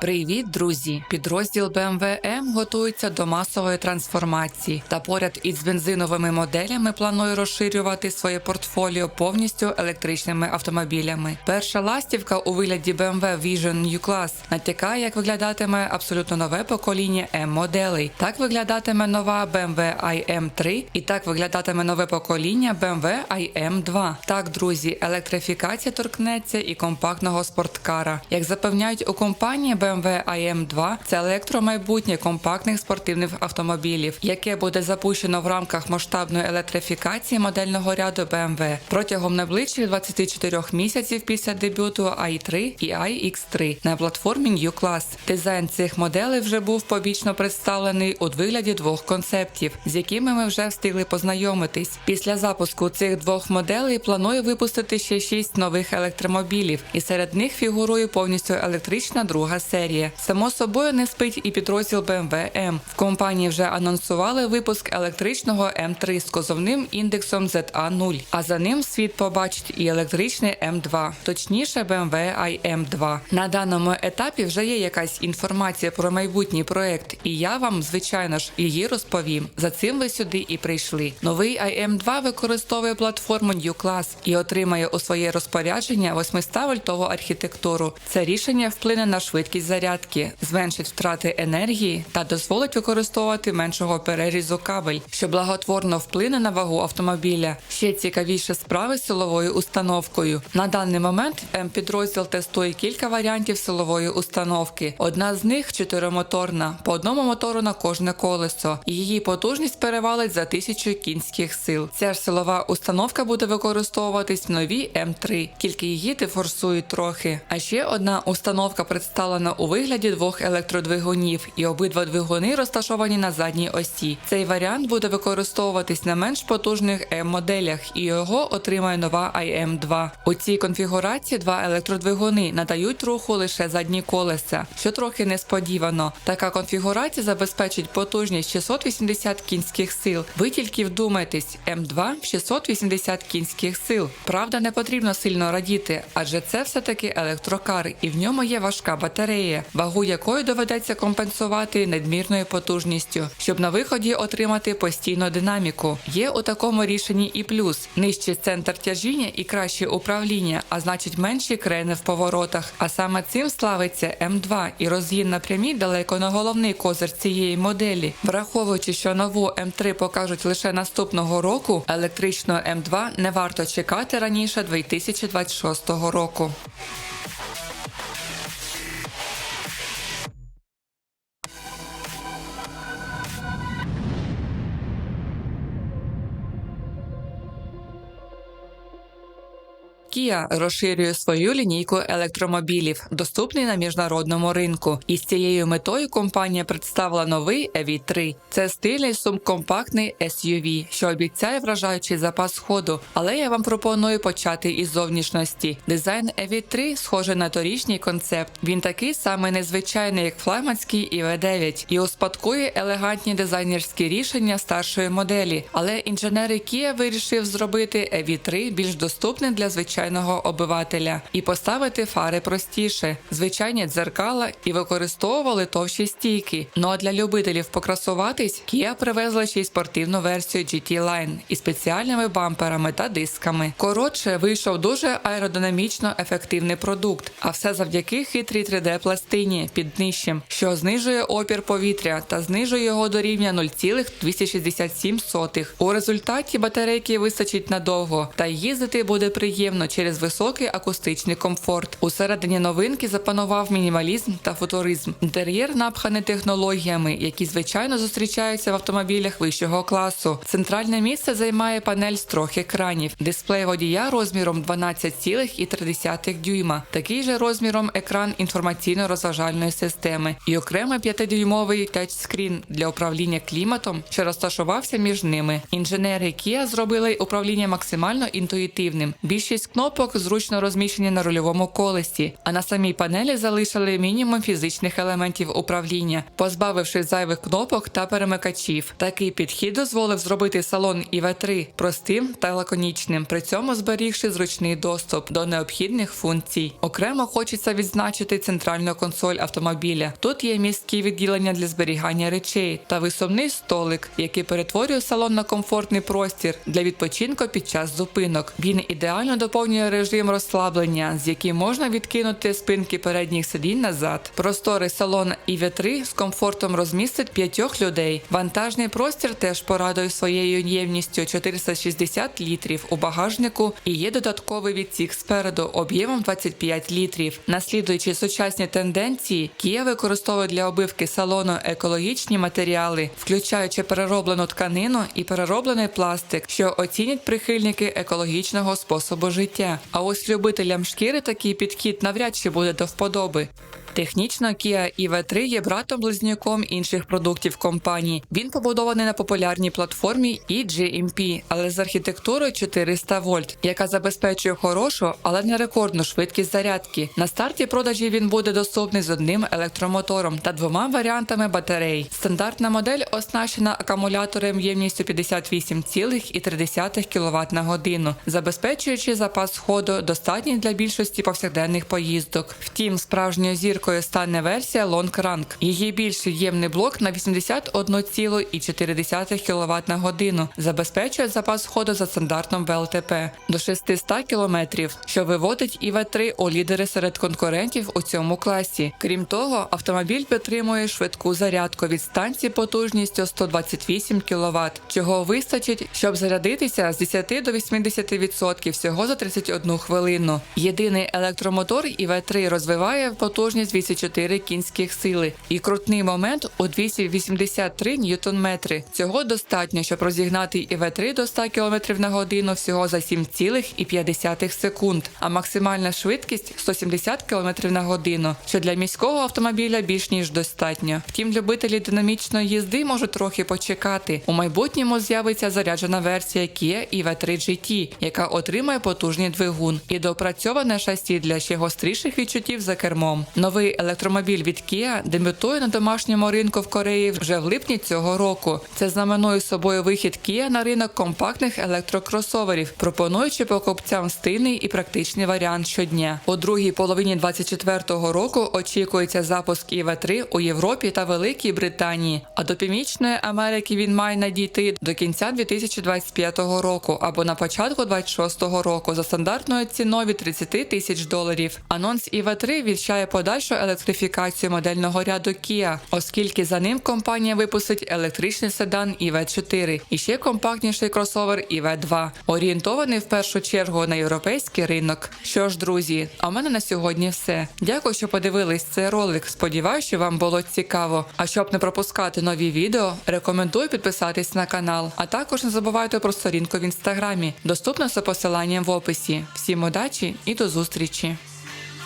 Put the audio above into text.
Привіт, друзі! Підрозділ BMW M готується до масової трансформації та поряд із бензиновими моделями планує розширювати своє портфоліо повністю електричними автомобілями. Перша ластівка у вигляді BMW Vision U-Class натякає, як виглядатиме абсолютно нове покоління M моделей. Так виглядатиме нова BMW iM3 і так виглядатиме нове покоління BMW iM2. Так, друзі, електрифікація торкнеться і компактного спорткара. Як запевняють у компанії BMW iM2, це електромайбутнє компактних спортивних автомобілів, яке буде запущено в рамках масштабної електрифікації модельного ряду BMW протягом найближчих 24 місяців після дебюту i3 і iX3 на платформі New Class. Дизайн цих моделей вже був побічно представлений у вигляді двох концептів, з якими ми вже встигли познайомитись. Після запуску цих двох моделей планує випустити ще шість нових електромобілів, і серед них фігурує повністю електрична друга серія. Само собою не спить і підрозділ BMW M. В компанії вже анонсували випуск електричного М3 з козовним індексом ZA0, а за ним світ побачить і електричний М2, точніше BMW iM2. На даному етапі вже є якась інформація про майбутній проект, і я вам, звичайно ж, її розповім. За цим ви сюди і прийшли. Новий iM2 використовує платформу New Class і отримає у своє розпорядження 800 вольтову архітектуру. Це рішення вплине на швидкість зарядки, зменшить втрати енергії та дозволить використовувати меншого перерізу кабель, що благотворно вплине на вагу автомобіля. Ще цікавіше справи з силовою установкою. На даний момент М-підрозділ тестує кілька варіантів силової установки. Одна з них чотиримоторна, по одному мотору на кожне колесо. Її потужність перевалить за тисячу кінських сил. Ця ж силова установка буде використовуватись в новій М3, тільки її дефорсують трохи. А ще одна установка представлена у вигляді двох електродвигунів, і обидва двигуни розташовані на задній осі. Цей варіант буде використовуватись на менш потужних М-моделях, і його отримає нова iM2. У цій конфігурації два електродвигуни надають руху лише задні колеса, що трохи несподівано. Така конфігурація забезпечить потужність 680 кінських сил. Ви тільки вдумайтесь, М2 680 кінських сил. Правда, не потрібно сильно радіти, адже це все-таки електрокар, і в ньому є важка батарея, вагу якої доведеться компенсувати надмірною потужністю, щоб на виході отримати постійну динаміку. Є у такому рішенні і плюс: нижчий центр тяжіння і краще управління, а значить менші крени в поворотах. А саме цим славиться М2 і розгін на прямій далеко не головний козир цієї моделі. Враховуючи, що нову М3 покажуть лише наступного року, електричного М2 не варто чекати раніше 2026 року. Kia розширює свою лінійку електромобілів, доступний на міжнародному ринку. І з цією метою компанія представила новий EV3. Це стильний сумкомпактний SUV, що обіцяє вражаючий запас ходу. Але я вам пропоную почати із зовнішності. Дизайн EV3 схожий на торічній концепт. Він такий самий незвичайний, як флагманський EV9, і успадкує елегантні дизайнерські рішення старшої моделі. Але інженери Kia вирішив зробити EV3 більш доступним для звичайного обивателя і поставити фари простіше, звичайні дзеркала і використовували товщі стійки. Ну а для любителів покрасуватись Kia привезла ще й спортивну версію GT Line із спеціальними бамперами та дисками. Коротше, вийшов дуже аеродинамічно ефективний продукт, а все завдяки хитрій 3D пластині під днищем, що знижує опір повітря та знижує його до рівня 0,267. У результаті батарейки вистачить надовго, та їздити буде приємно через високий акустичний комфорт. Усередині новинки запанував мінімалізм та футуризм. Інтер'єр напханий технологіями, які звичайно зустрічаються в автомобілях вищого класу. Центральне місце займає панель з трьох екранів, дисплей водія розміром 12,3 дюйма, такий же розміром екран інформаційно-розважальної системи і окремий 5-дюймовий тачскрін для управління кліматом, що розташувався між ними. Інженери Kia зробили управління максимально інтуїтивним. Більшість кнопок зручно розміщені на рульовому колесі, а на самій панелі залишили мінімум фізичних елементів управління, позбавившись зайвих кнопок та перемикачів. Такий підхід дозволив зробити салон ІВ3 простим та лаконічним, при цьому зберігши зручний доступ до необхідних функцій. Окремо хочеться відзначити центральну консоль автомобіля. Тут є місткі відділення для зберігання речей та висувний столик, який перетворює салон на комфортний простір для відпочинку під час зупинок. Він ідеально доповнює режим розслаблення, з яким можна відкинути спинки передніх сидінь назад. Просторий салон ІВ3 з комфортом розмістить п'ятьох людей. Вантажний простір теж порадує своєю ємністю 460 літрів у багажнику і є додатковий відсік спереду об'ємом 25 літрів. Наслідуючи сучасні тенденції, Kia використовує для обивки салону екологічні матеріали, включаючи перероблену тканину і перероблений пластик, що оцінять прихильники екологічного способу життя. А ось любителям шкіри такий підхід навряд чи буде до вподоби. Технічно Kia EV3 є братом-близнюком інших продуктів компанії. Він побудований на популярній платформі eGMP, але з архітектурою 400 вольт, яка забезпечує хорошу, але не рекордну швидкість зарядки. На старті продажі він буде доступний з одним електромотором та двома варіантами батарей. Стандартна модель оснащена акумулятором ємністю 58,3 кВт на годину, забезпечуючи запас ходу достатній для більшості повсякденних поїздок. Втім, справжньою зіркою стане версія Long Rank. Її більш ємний блок на 81,4 кВт на годину забезпечує запас ходу за стандартом ВЛТП до 600 км, що виводить ІВ3 у лідери серед конкурентів у цьому класі. Крім того, автомобіль підтримує швидку зарядку від станції потужністю 128 кВт, чого вистачить, щоб зарядитися з 10 до 80% всього за 31 хвилину. Єдиний електромотор ІВ3 розвиває потужність 204 кінських сили і крутний момент у 283 ньютон-метри. Цього достатньо, щоб розігнати ІВ3 до 100 км на годину всього за 7,5 секунд, а максимальна швидкість 170 км на годину, що для міського автомобіля більш ніж достатньо. Втім, любителі динамічної їзди можуть трохи почекати. У майбутньому з'явиться заряджена версія Kia EV3 GT, яка отримає потужний двигун і доопрацьоване шасі для ще гостріших відчуттів за кермом. Новий електромобіль від Kia дебютує на домашньому ринку в Кореї вже в липні цього року. Це знаменує собою вихід Kia на ринок компактних електрокросоверів, пропонуючи покупцям стильний і практичний варіант щодня. У другій половині 2024 року очікується запуск EV3 у Європі та Великій Британії. А до Північної Америки він має надійти до кінця 2025 року або на початку 2026 року за стандартною ціною від 30 тисяч доларів. Анонс EV3 віщає подальшу електрифікацію модельного ряду Kia, оскільки за ним компанія випустить електричний седан EV4 і ще компактніший кросовер EV2, орієнтований в першу чергу на європейський ринок. Що ж, друзі, а в мене на сьогодні все. Дякую, що подивились цей ролик. Сподіваюсь, що вам було цікаво. А щоб не пропускати нові відео, рекомендую підписатись на канал. А також не забувайте про сторінку в інстаграмі, доступна за посиланням в описі. Всім удачі і до зустрічі!